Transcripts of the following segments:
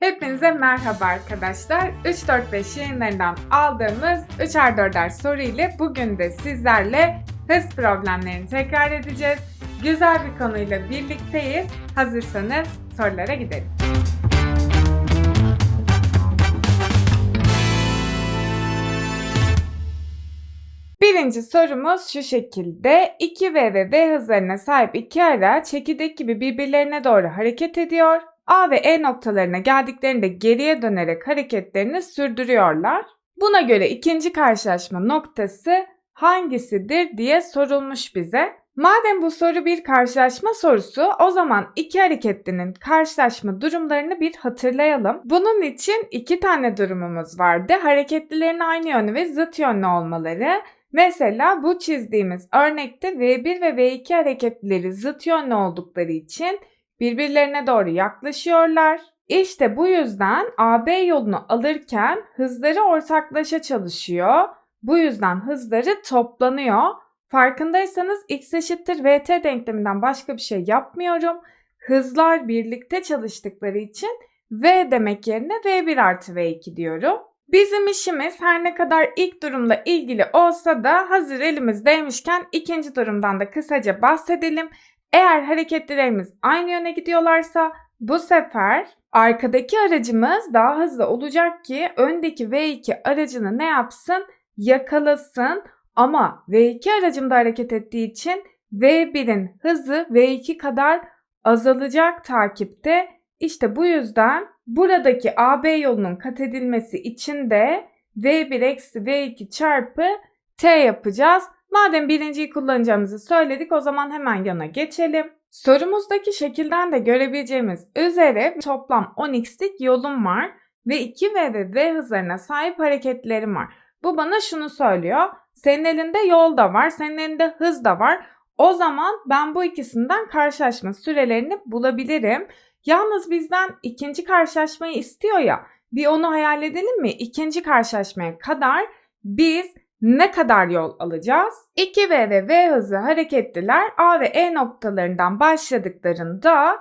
Hepinize merhaba arkadaşlar. 345 yayınlarından aldığımız 3'er 4'er soru ile bugün de sizlerle hız problemlerini tekrar edeceğiz. Güzel bir konuyla birlikteyiz. Hazırsanız sorulara gidelim. Birinci sorumuz şu şekilde. 2V ve V hızlarına sahip iki araç çekirdek gibi birbirlerine doğru hareket ediyor. A ve E noktalarına geldiklerinde geriye dönerek hareketlerini sürdürüyorlar. Buna göre ikinci karşılaşma noktası hangisidir diye sorulmuş bize. Madem bu soru bir karşılaşma sorusu, o zaman iki hareketlinin karşılaşma durumlarını bir hatırlayalım. Bunun için iki tane durumumuz vardı. Hareketlilerin aynı yönlü ve zıt yönlü olmaları. Mesela bu çizdiğimiz örnekte V1 ve V2 hareketlileri zıt yönlü oldukları için birbirlerine doğru yaklaşıyorlar. İşte bu yüzden AB yolunu alırken hızları ortaklaşa çalışıyor. Bu yüzden hızları toplanıyor. Farkındaysanız x eşittir vt denkleminden başka bir şey yapmıyorum. Hızlar birlikte çalıştıkları için v demek yerine v1 artı v2 diyorum. Bizim işimiz her ne kadar ilk durumla ilgili olsa da hazır elimizdeymişken ikinci durumdan da kısaca bahsedelim. Eğer hareketlilerimiz aynı yöne gidiyorlarsa bu sefer arkadaki aracımız daha hızlı olacak ki öndeki V2 aracını ne yapsın? Yakalasın. Ama V2 aracım da hareket ettiği için V1'in hızı V2 kadar azalacak takipte. İşte bu yüzden buradaki AB yolunun kat edilmesi için de V1 eksi V2 çarpı T yapacağız. Madem birinciyi kullanacağımızı söyledik o zaman hemen yana geçelim. Sorumuzdaki şekilden de görebileceğimiz üzere toplam 10x'lik yolum var ve 2v ve v hızlarına sahip hareketlerim var. Bu bana şunu söylüyor. Senin elinde yol da var, senin elinde hız da var. O zaman ben bu ikisinden karşılaşma sürelerini bulabilirim. Yalnız bizden ikinci karşılaşmayı istiyor ya. Bir onu hayal edelim mi? İkinci karşılaşmaya kadar biz ne kadar yol alacağız? 2V ve V hızı hareketliler A ve E noktalarından başladıklarında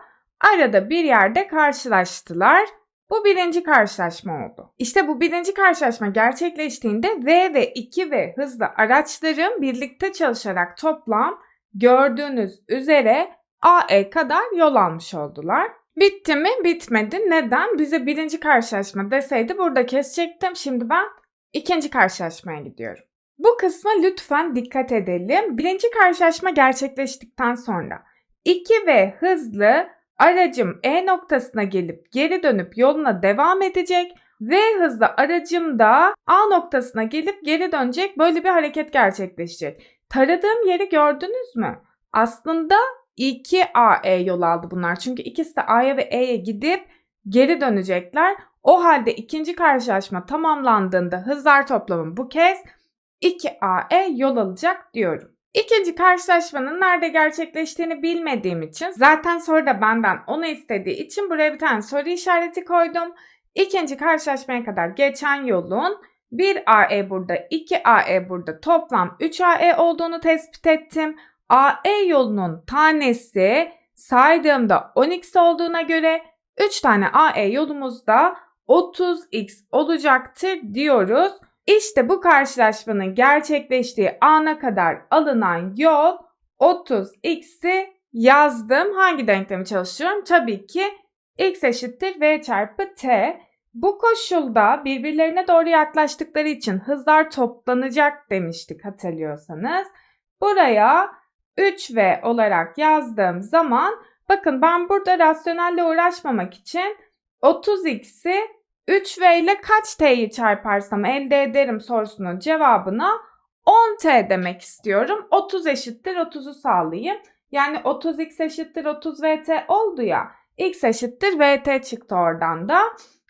arada bir yerde karşılaştılar. Bu birinci karşılaşma oldu. İşte bu birinci karşılaşma gerçekleştiğinde V ve 2V hızlı araçların birlikte çalışarak toplam gördüğünüz üzere AE kadar yol almış oldular. Bitti mi? Bitmedi. Neden? Bize birinci karşılaşma deseydi burada kesecektim. Şimdi ben ikinci karşılaşmaya gidiyorum. Bu kısma lütfen dikkat edelim. Birinci karşılaşma gerçekleştikten sonra 2 ve hızlı aracım E noktasına gelip geri dönüp yoluna devam edecek. V hızlı aracım da A noktasına gelip geri dönecek. Böyle bir hareket gerçekleşecek. Taradığım yeri gördünüz mü? Aslında 2 AE yol aldı bunlar. Çünkü ikisi de A'ya ve E'ye gidip geri dönecekler. O halde ikinci karşılaşma tamamlandığında hızlar toplamı bu kez 2AE yol alacak diyorum. İkinci karşılaşmanın nerede gerçekleştiğini bilmediğim için zaten soruda benden onu istediği için buraya bir tane soru işareti koydum. İkinci karşılaşmaya kadar geçen yolun 1AE burada 2AE burada toplam 3AE olduğunu tespit ettim. AE yolunun tanesi saydığımda 10x olduğuna göre 3 tane AE yolumuzda 30x olacaktır diyoruz. İşte bu karşılaşmanın gerçekleştiği ana kadar alınan yol 30x'i yazdım. Hangi denklemi çalışıyorum? Tabii ki x eşittir v çarpı t. Bu koşulda birbirlerine doğru yaklaştıkları için hızlar toplanacak demiştik hatırlıyorsanız. Buraya 3v olarak yazdığım zaman bakın ben burada rasyonelle uğraşmamak için 30x'i 3v ile kaç t'yi çarparsam elde ederim sorusunun cevabına 10t demek istiyorum. 30 eşittir 30'u sağlayayım. Yani 30x eşittir 30 vt oldu ya. x eşittir vt çıktı oradan da.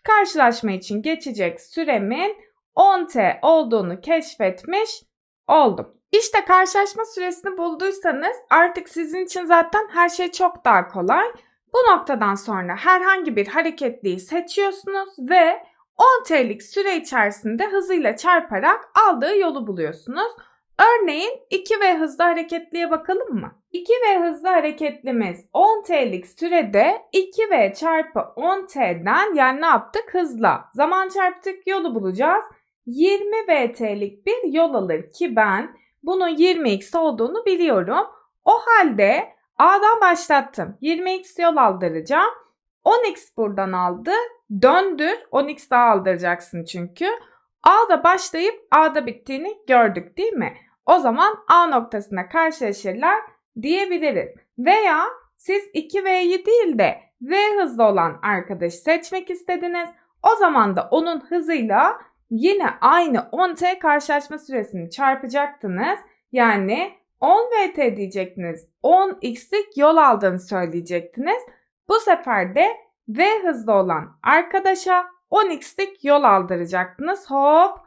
Karşılaşma için geçecek süremin 10t olduğunu keşfetmiş oldum. İşte karşılaşma süresini bulduysanız artık sizin için zaten her şey çok daha kolay. Bu noktadan sonra herhangi bir hareketliği seçiyorsunuz ve 10 t'lik süre içerisinde hızıyla çarparak aldığı yolu buluyorsunuz. Örneğin 2V hızlı hareketliye bakalım mı? 2V hızlı hareketlimiz 10T'lik sürede 2V çarpı 10T'den yani ne yaptık? Hızla zaman çarptık yolu bulacağız. 20VT'lik bir yol alır ki ben bunun 20x olduğunu biliyorum. O halde A'dan başlattım. 20x yol aldıracağım. 10x buradan aldı. Döndür. 10x daha aldıracaksın çünkü. A'da başlayıp A'da bittiğini gördük değil mi? O zaman A noktasına karşılaşırlar diyebiliriz. Veya siz 2V'yi değil de V hızlı olan arkadaşı seçmek istediniz. O zaman da onun hızıyla yine aynı 10T karşılaşma süresini çarpacaktınız. Yani 10VT diyecektiniz. 10x'lik yol aldığını söyleyecektiniz. Bu sefer de V hızlı olan arkadaşa 10x'lik yol aldıracaktınız. Hop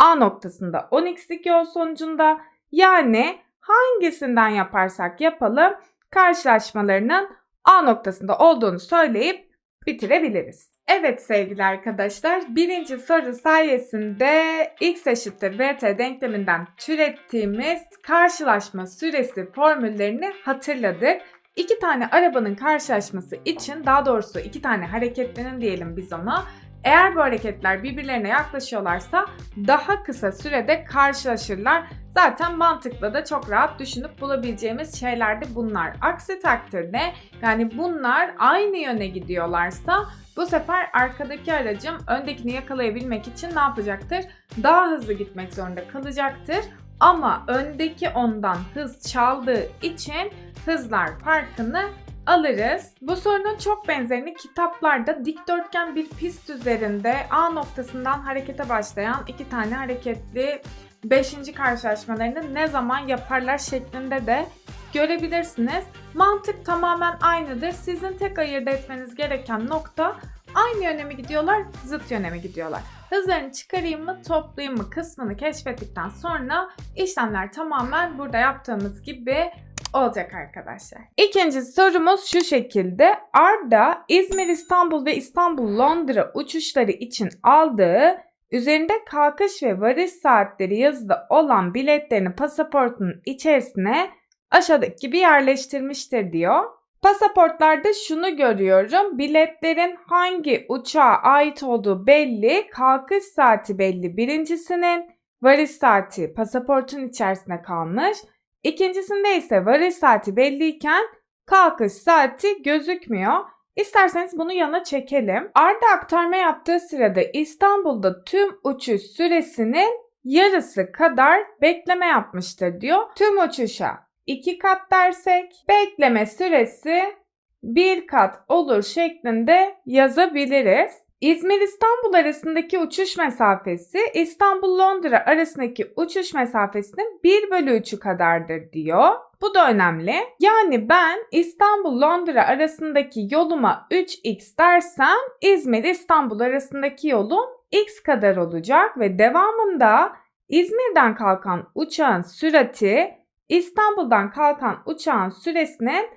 A noktasında 10x'lik yol sonucunda yani hangisinden yaparsak yapalım karşılaşmalarının A noktasında olduğunu söyleyip bitirebiliriz. Evet sevgili arkadaşlar birinci soru sayesinde x eşittir vt denkleminden türettiğimiz karşılaşma süresi formüllerini hatırladık. İki tane arabanın karşılaşması için daha doğrusu iki tane hareketlinin diyelim biz ona eğer bu hareketler birbirlerine yaklaşıyorlarsa daha kısa sürede karşılaşırlar. Zaten mantıkla da çok rahat düşünüp bulabileceğimiz şeyler de bunlar. Aksi takdirde yani bunlar aynı yöne gidiyorlarsa bu sefer arkadaki aracım öndekini yakalayabilmek için ne yapacaktır? Daha hızlı gitmek zorunda kalacaktır. Ama öndeki ondan hız çaldığı için hızlar farkını alırız. Bu sorunun çok benzerini kitaplarda dikdörtgen bir pist üzerinde A noktasından harekete başlayan iki tane hareketli 5. karşılaşmalarını ne zaman yaparlar şeklinde de görebilirsiniz. Mantık tamamen aynıdır. Sizin tek ayırt etmeniz gereken nokta aynı yöne mi gidiyorlar, zıt yöne mi gidiyorlar? Hızlarını çıkarayım mı, toplayayım mı kısmını keşfettikten sonra işlemler tamamen burada yaptığımız gibi olacak arkadaşlar. İkinci sorumuz şu şekilde. Arda İzmir, İstanbul ve İstanbul, Londra uçuşları için aldığı üzerinde kalkış ve varış saatleri yazılı olan biletlerini pasaportunun içerisine aşağıdaki gibi yerleştirmiştir diyor. Pasaportlarda şunu görüyorum. Biletlerin hangi uçağa ait olduğu belli, kalkış saati belli birincisinin, varış saati pasaportun içerisine kalmış. İkincisinde ise varış saati belliyken kalkış saati gözükmüyor. İsterseniz bunu yana çekelim. Arda aktarma yaptığı sırada İstanbul'da tüm uçuş süresinin yarısı kadar bekleme yapmıştır diyor. Tüm uçuşa 2 kat dersek bekleme süresi 1 kat olur şeklinde yazabiliriz. İzmir-İstanbul arasındaki uçuş mesafesi İstanbul-Londra arasındaki uçuş mesafesinin 1 bölü 3'ü kadardır diyor. Bu da önemli. Yani ben İstanbul-Londra arasındaki yoluma 3x dersem İzmir-İstanbul arasındaki yolum x kadar olacak ve devamında İzmir'den kalkan uçağın sürati İstanbul'dan kalkan uçağın süresinin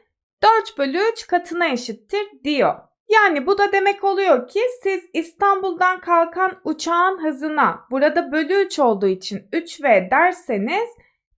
4 bölü 3 katına eşittir diyor. Yani bu da demek oluyor ki siz İstanbul'dan kalkan uçağın hızına burada bölü 3 olduğu için 3V derseniz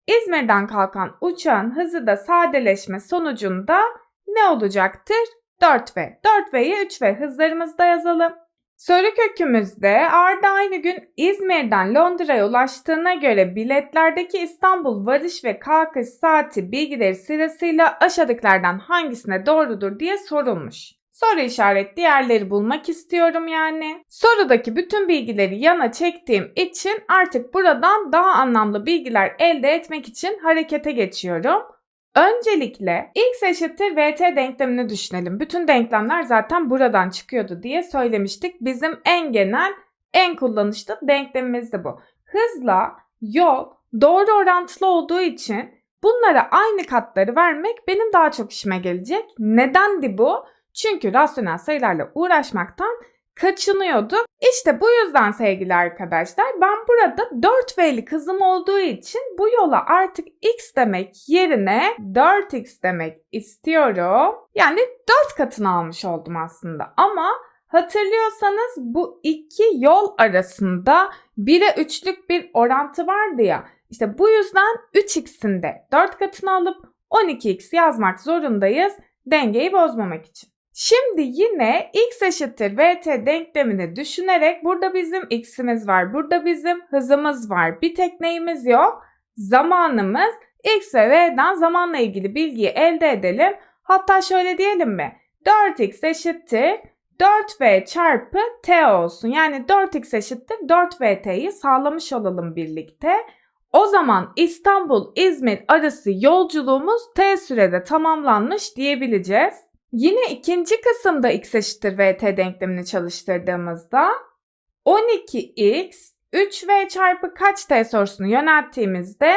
İzmir'den kalkan uçağın hızı da sadeleşme sonucunda ne olacaktır? 4V. 4V'ye 3V hızlarımızda yazalım. Soru kökümüzde Arda aynı gün İzmir'den Londra'ya ulaştığına göre biletlerdeki İstanbul varış ve kalkış saati bilgileri sırasıyla aşağıdakilerden hangisine doğrudur diye sorulmuş. Soru işaretli yerleri bulmak istiyorum yani. Sorudaki bütün bilgileri yana çektiğim için artık buradan daha anlamlı bilgiler elde etmek için harekete geçiyorum. Öncelikle x eşittir vt denklemini düşünelim. Bütün denklemler zaten buradan çıkıyordu diye söylemiştik. Bizim en genel, en kullanışlı denklemimiz de bu. Hızla yol doğru orantılı olduğu için bunlara aynı katları vermek benim daha çok işime gelecek. Nedendi bu? Çünkü rasyonel sayılarla uğraşmaktan kaçınıyordu. İşte bu yüzden sevgili arkadaşlar ben burada 4V'li hızım olduğu için bu yola artık x demek yerine 4x demek istiyorum. Yani 4 katını almış oldum aslında ama hatırlıyorsanız bu iki yol arasında 1'e 3'lük bir orantı vardı ya. İşte bu yüzden 3x'in de 4 katını alıp 12x yazmak zorundayız dengeyi bozmamak için. Şimdi yine x eşittir vt denklemini düşünerek burada bizim x'imiz var, burada bizim hızımız var. Bir tek neyimiz yok? Zamanımız. x ve v'den zamanla ilgili bilgiyi elde edelim. Hatta şöyle diyelim mi? 4x eşittir 4v çarpı t olsun. Yani 4x eşittir 4vt'yi sağlamış olalım birlikte. O zaman İstanbul-İzmir arası yolculuğumuz t sürede tamamlanmış diyebileceğiz. Yine ikinci kısımda x eşittir vt denklemini çalıştırdığımızda 12x 3v çarpı kaç t sorusunu yönelttiğimizde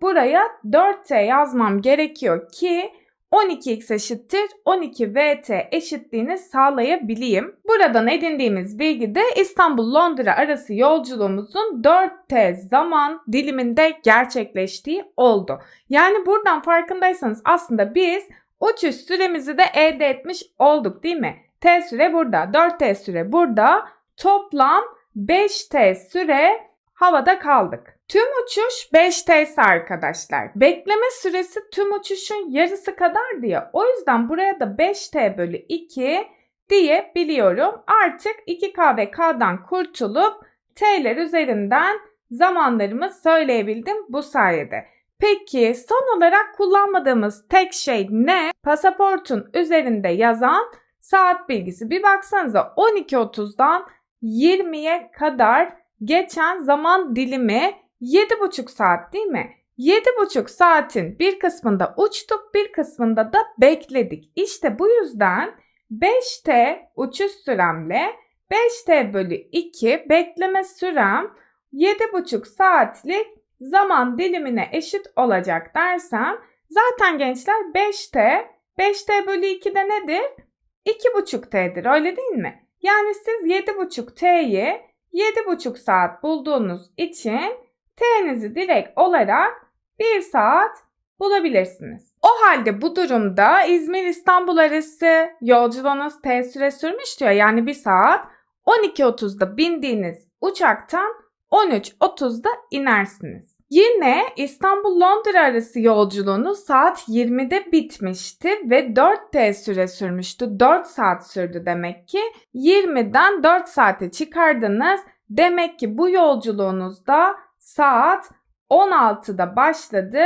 buraya 4t yazmam gerekiyor ki 12x eşittir 12vt eşitliğini sağlayabileyim. Buradan edindiğimiz bilgi de İstanbul-Londra arası yolculuğumuzun 4t zaman diliminde gerçekleştiği oldu. Yani buradan farkındaysanız aslında biz uçuş süremizi de elde etmiş olduk değil mi? T süre burada, 4t süre burada. Toplam 5t süre havada kaldık. Tüm uçuş 5T ise arkadaşlar. Bekleme süresi tüm uçuşun yarısı kadar diye. O yüzden buraya da 5T bölü 2 diyebiliyorum. Artık 2K ve K'dan kurtulup T'ler üzerinden zamanlarımı söyleyebildim bu sayede. Peki son olarak kullanmadığımız tek şey ne? Pasaportun üzerinde yazan saat bilgisi. Bir baksanıza 12.30'dan 20'ye kadar geçen zaman dilimi 7,5 saat değil mi? 7,5 saatin bir kısmında uçtuk bir kısmında da bekledik. İşte bu yüzden 5T uçuş süremle 5T bölü 2 bekleme sürem 7,5 saatlik zaman dilimine eşit olacak dersem zaten gençler 5T 5T bölü 2 de nedir? 2,5T'dir öyle değil mi? Yani siz 7,5T'yi 7,5 saat bulduğunuz için T'nizi direkt olarak 1 saat bulabilirsiniz. O halde bu durumda İzmir-İstanbul arası yolculuğunuz T süre sürmüş diyor. Yani 1 saat 12.30'da bindiğiniz uçaktan 13.30'da inersiniz. Yine İstanbul-Londra arası yolculuğunuz saat 20'de bitmişti ve 4 T süre sürmüştü. 4 saat sürdü demek ki. 20'den 4 saate çıkardınız. Demek ki bu yolculuğunuzda saat 16'da başladı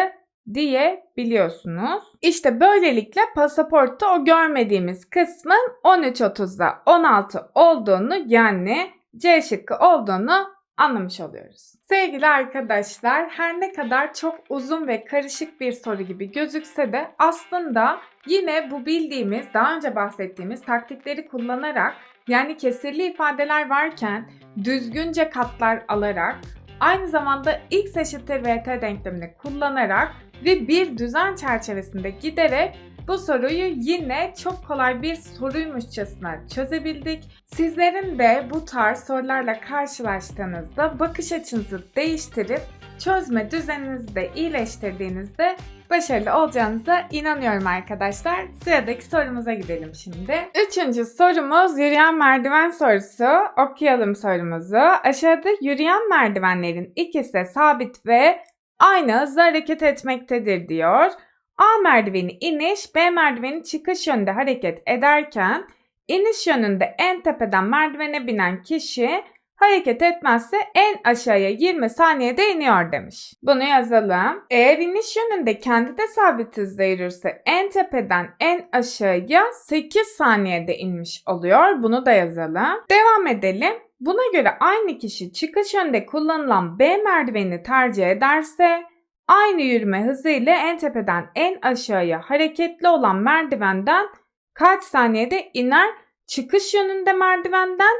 diye biliyorsunuz. İşte böylelikle pasaportta o görmediğimiz kısmın 13.30'da 16 olduğunu yani C şıkkı olduğunu anlamış oluyoruz. Sevgili arkadaşlar her ne kadar çok uzun ve karışık bir soru gibi gözükse de aslında yine bu bildiğimiz daha önce bahsettiğimiz taktikleri kullanarak yani kesirli ifadeler varken düzgünce katlar alarak aynı zamanda x eşittir vt denklemini kullanarak ve bir düzen çerçevesinde giderek bu soruyu yine çok kolay bir soruymuşçasına çözebildik. Sizlerin de bu tarz sorularla karşılaştığınızda bakış açınızı değiştirip çözme düzeninizi de iyileştirdiğinizde başarılı olacağınıza inanıyorum arkadaşlar. Sıradaki sorumuza gidelim şimdi. Üçüncü sorumuz yürüyen merdiven sorusu. Okuyalım sorumuzu. Aşağıda yürüyen merdivenlerin ikisi sabit ve aynı hızla hareket etmektedir diyor. A merdiveni iniş, B merdiveni çıkış yönünde hareket ederken iniş yönünde en tepeden merdivene binen kişi hareket etmezse en aşağıya 20 saniyede iniyor demiş. Bunu yazalım. Eğer iniş yönünde kendi de sabit hızda yürürse en tepeden en aşağıya 8 saniyede inmiş oluyor. Bunu da yazalım. Devam edelim. Buna göre aynı kişi çıkış yönde kullanılan B merdivenini tercih ederse aynı yürüme hızıyla en tepeden en aşağıya hareketli olan merdivenden kaç saniyede iner? Çıkış yönünde merdivenden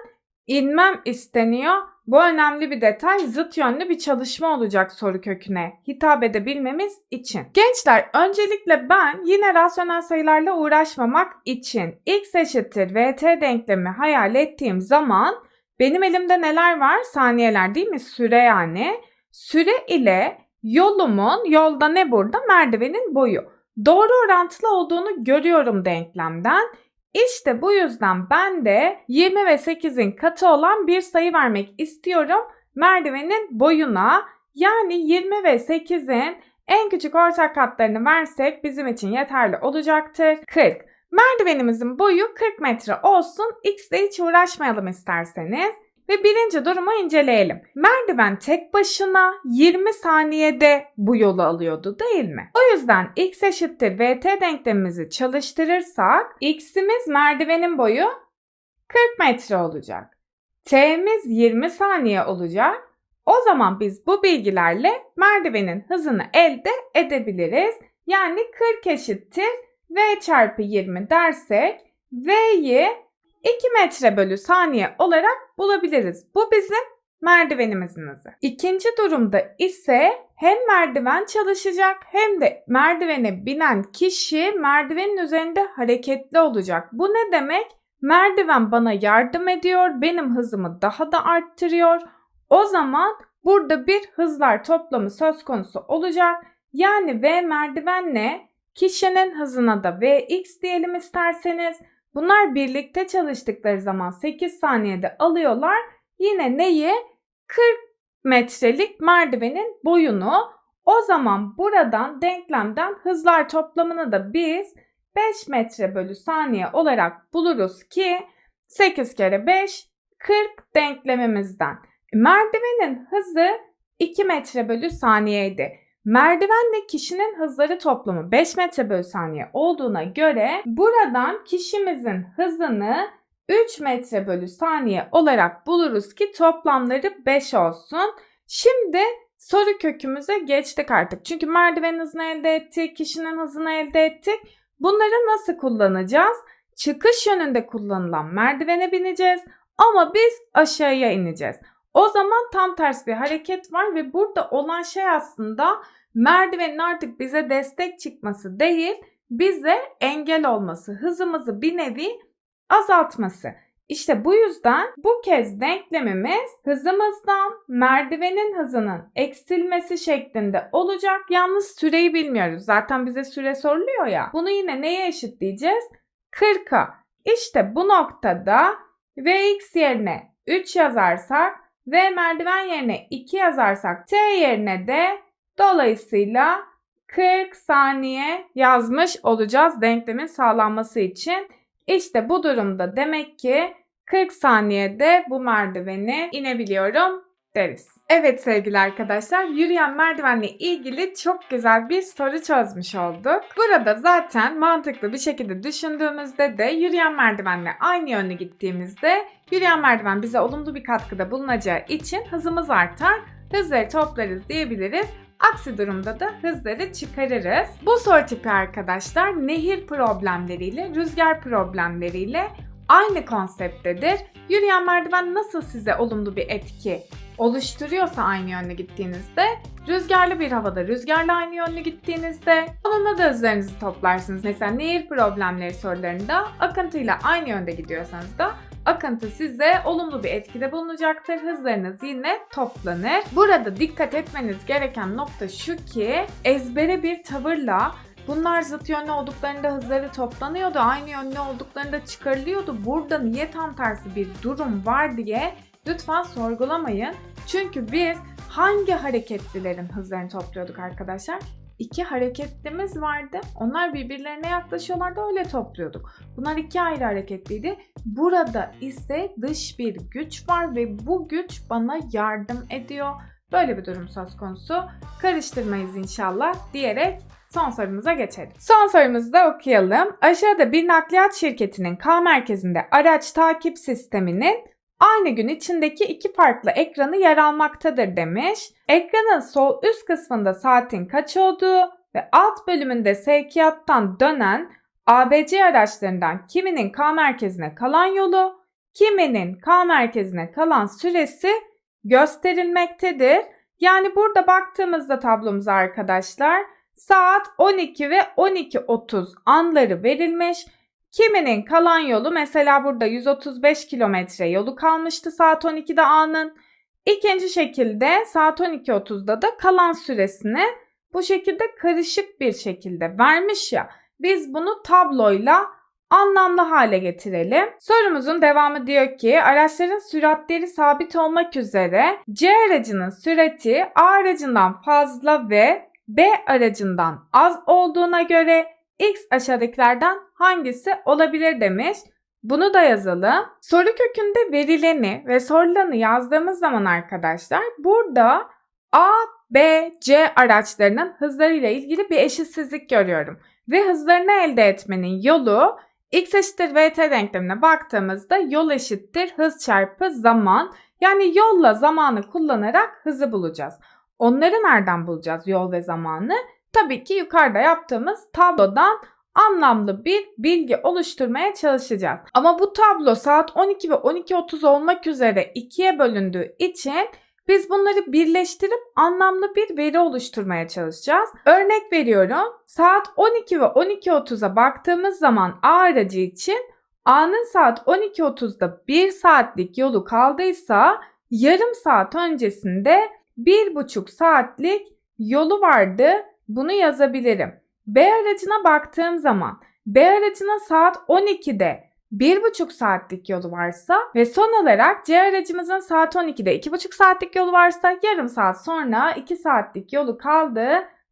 inmem isteniyor. Bu önemli bir detay zıt yönlü bir çalışma olacak soru köküne hitap edebilmemiz için. Gençler öncelikle ben yine rasyonel sayılarla uğraşmamak için x eşittir vt denklemi hayal ettiğim zaman benim elimde neler var? Saniyeler değil mi? Süre yani. Süre ile yolumun, yolda ne burada? Merdivenin boyu. Doğru orantılı olduğunu görüyorum denklemden. İşte bu yüzden ben de 20 ve 8'in katı olan bir sayı vermek istiyorum merdivenin boyuna. Yani 20 ve 8'in en küçük ortak katlarını versek bizim için yeterli olacaktır. 40. Merdivenimizin boyu 40 metre olsun. X'le hiç uğraşmayalım isterseniz. Ve birinci durumu inceleyelim. Merdiven tek başına 20 saniyede bu yolu alıyordu değil mi? O yüzden x eşittir vt denklemimizi çalıştırırsak x'imiz merdivenin boyu 40 metre olacak. t'miz 20 saniye olacak. O zaman biz bu bilgilerle merdivenin hızını elde edebiliriz. Yani 40 eşittir v çarpı 20 dersek v'yi 2 metre bölü saniye olarak bulabiliriz. Bu bizim merdivenimizin hızı. İkinci durumda ise hem merdiven çalışacak hem de merdivene binen kişi merdivenin üzerinde hareketli olacak. Bu ne demek? Merdiven bana yardım ediyor, benim hızımı daha da arttırıyor. O zaman burada bir hızlar toplamı söz konusu olacak. Yani V merdivenle kişinin hızına da Vx diyelim isterseniz. Bunlar birlikte çalıştıkları zaman 8 saniyede alıyorlar. Yine neyi? 40 metrelik merdivenin boyunu. O zaman buradan denklemden hızlar toplamını da biz 5 metre bölü saniye olarak buluruz ki 8 kere 5 40 denklemimizden. Merdivenin hızı 2 metre bölü saniyeydi. Merdivenle kişinin hızları toplamı 5 metre bölü saniye olduğuna göre buradan kişimizin hızını 3 metre bölü saniye olarak buluruz ki toplamları 5 olsun. Şimdi soru kökümüze geçtik artık. Çünkü merdiven hızını elde ettik, kişinin hızını elde ettik. Bunları nasıl kullanacağız? Çıkış yönünde kullanılan merdivene bineceğiz ama biz aşağıya ineceğiz. O zaman tam ters bir hareket var ve burada olan şey aslında merdivenin artık bize destek çıkması değil, bize engel olması, hızımızı bir nevi azaltması. İşte bu yüzden bu kez denklemimiz hızımızdan merdivenin hızının eksilmesi şeklinde olacak. Yalnız süreyi bilmiyoruz. Zaten bize süre soruluyor ya. Bunu yine neye eşitleyeceğiz? 40'a. İşte bu noktada Vx yerine 3 yazarsak ve merdiven yerine 2 yazarsak t yerine de dolayısıyla 40 saniye yazmış olacağız denklemin sağlanması için. İşte bu durumda demek ki 40 saniyede bu merdiveni inebiliyorum deriz. Evet sevgili arkadaşlar yürüyen merdivenle ilgili çok güzel bir soru çözmüş olduk. Burada zaten mantıklı bir şekilde düşündüğümüzde de yürüyen merdivenle aynı yönde gittiğimizde yürüyen merdiven bize olumlu bir katkıda bulunacağı için hızımız artar, hızları toplarız diyebiliriz. Aksi durumda da hızları çıkarırız. Bu soru tipi arkadaşlar nehir problemleriyle, rüzgar problemleriyle aynı konsepttedir. Yürüyen merdiven nasıl size olumlu bir etki oluşturuyorsa aynı yönde gittiğinizde, rüzgarlı bir havada rüzgarla aynı yönde gittiğinizde onunla da hızlarınızı toplarsınız. Mesela nehir problemleri sorularında akıntıyla aynı yönde gidiyorsanız da akıntı size olumlu bir etkide bulunacaktır. Hızlarınız yine toplanır. Burada dikkat etmeniz gereken nokta şu ki ezbere bir tavırla Bunlar zıt yönlü olduklarında hızları toplanıyordu, aynı yönlü olduklarında çıkarılıyordu. Burada niye tam tersi bir durum var diye lütfen sorgulamayın. Çünkü biz hangi hareketlilerin hızlarını topluyorduk arkadaşlar? İki hareketlimiz vardı. Onlar birbirlerine yaklaşıyorlardı öyle topluyorduk. Bunlar iki ayrı hareketliydi. Burada ise dış bir güç var ve bu güç bana yardım ediyor. Böyle bir durum söz konusu. Karıştırmayız inşallah diyerek son sorumuza geçelim. Son sorumuzu da okuyalım. Aşağıda bir nakliyat şirketinin K merkezinde araç takip sisteminin aynı gün içindeki iki farklı ekranı yer almaktadır demiş. Ekranın sol üst kısmında saatin kaç olduğu ve alt bölümünde sevkiyattan dönen ABC araçlarından kiminin K merkezine kalan yolu, kiminin K merkezine kalan süresi gösterilmektedir. Yani burada baktığımızda tablomuza arkadaşlar saat 12 ve 12.30 anları verilmiş. Kiminin kalan yolu mesela burada 135 kilometre yolu kalmıştı saat 12'de anın. İkinci şekilde saat 12.30'da da kalan süresini bu şekilde karışık bir şekilde vermiş ya. Biz bunu tabloyla anlamlı hale getirelim. Sorumuzun devamı diyor ki araçların süratleri sabit olmak üzere C aracının sürati A aracından fazla ve B aracından az olduğuna göre X aşağıdakilerden hangisi olabilir demiş. Bunu da yazalım. Soru kökünde verileni ve sorulanı yazdığımız zaman arkadaşlar burada A, B, C araçlarının hızlarıyla ilgili bir eşitsizlik görüyorum. Ve hızlarını elde etmenin yolu x eşittir vt denklemine baktığımızda yol eşittir hız çarpı zaman. Yani yolla zamanı kullanarak hızı bulacağız. Onları nereden bulacağız yol ve zamanı? Tabii ki yukarıda yaptığımız tablodan anlamlı bir bilgi oluşturmaya çalışacağız. Ama bu tablo saat 12 ve 12.30 olmak üzere ikiye bölündüğü için biz bunları birleştirip anlamlı bir veri oluşturmaya çalışacağız. Örnek veriyorum. Saat 12 ve 12.30'a baktığımız zaman A için A'nın saat 12.30'da 1 saatlik yolu kaldıysa yarım saat öncesinde 1,5 saatlik yolu vardı. Bunu yazabilirim. B aracına baktığım zaman B aracına saat 12'de 1,5 saatlik yolu varsa ve son olarak C aracımızın saat 12'de 2,5 saatlik yolu varsa yarım saat sonra 2 saatlik yolu kaldı.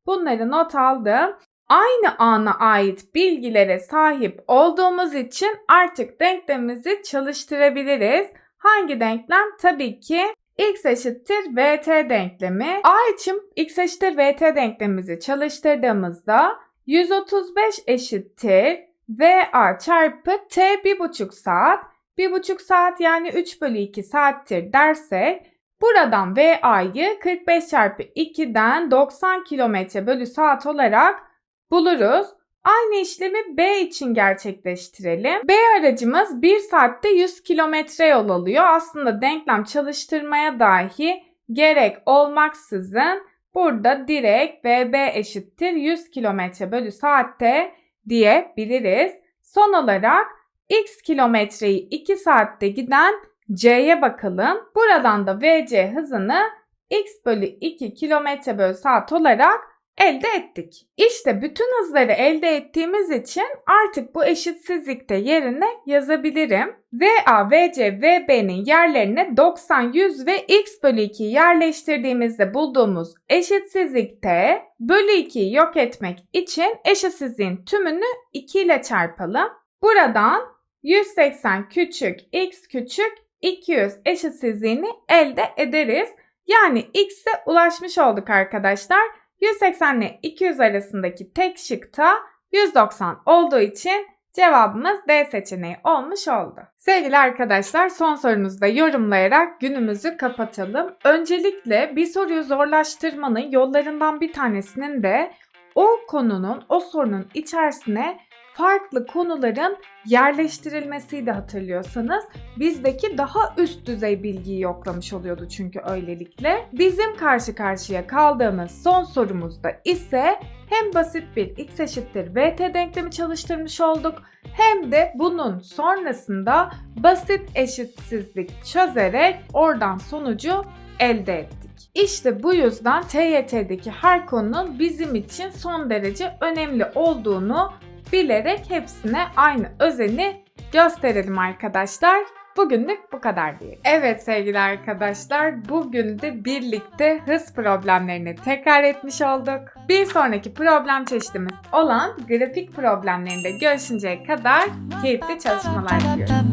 Bunları not aldım. Aynı ana ait bilgilere sahip olduğumuz için artık denklemimizi çalıştırabiliriz. Hangi denklem? Tabii ki x eşittir vt denklemi. A için x eşittir vt denklemimizi çalıştırdığımızda 135 eşittir VA çarpı T 1,5 saat. 1,5 saat yani 3 bölü 2 saattir dersek buradan VA'yı 45 çarpı 2'den 90 km bölü saat olarak buluruz. Aynı işlemi B için gerçekleştirelim. B aracımız 1 saatte 100 kilometre yol alıyor. Aslında denklem çalıştırmaya dahi gerek olmaksızın burada direkt VB eşittir 100 kilometre bölü saatte diyebiliriz. Son olarak x kilometreyi 2 saatte giden c'ye bakalım. Buradan da vc hızını x bölü 2 kilometre bölü saat olarak elde ettik. İşte bütün hızları elde ettiğimiz için artık bu eşitsizlikte yerine yazabilirim. VA, VC, VB'nin yerlerine 90, 100 ve x bölü 2'yi yerleştirdiğimizde bulduğumuz eşitsizlikte bölü 2'yi yok etmek için eşitsizliğin tümünü 2 ile çarpalım. Buradan 180 küçük x küçük 200 eşitsizliğini elde ederiz. Yani x'e ulaşmış olduk arkadaşlar. 180 ile 200 arasındaki tek şıkta 190 olduğu için cevabımız D seçeneği olmuş oldu. Sevgili arkadaşlar son sorumuzu da yorumlayarak günümüzü kapatalım. Öncelikle bir soruyu zorlaştırmanın yollarından bir tanesinin de o konunun, o sorunun içerisine farklı konuların yerleştirilmesiydi hatırlıyorsanız. Bizdeki daha üst düzey bilgiyi yoklamış oluyordu çünkü öylelikle. Bizim karşı karşıya kaldığımız son sorumuzda ise hem basit bir x eşittir vt denklemi çalıştırmış olduk hem de bunun sonrasında basit eşitsizlik çözerek oradan sonucu elde ettik. İşte bu yüzden TYT'deki her konunun bizim için son derece önemli olduğunu bilerek hepsine aynı özeni gösterelim arkadaşlar. Bugünlük bu kadar diyelim. Evet sevgili arkadaşlar bugün de birlikte hız problemlerini tekrar etmiş olduk. Bir sonraki problem çeşidimiz olan grafik problemlerinde görüşünceye kadar keyifli çalışmalar diliyorum.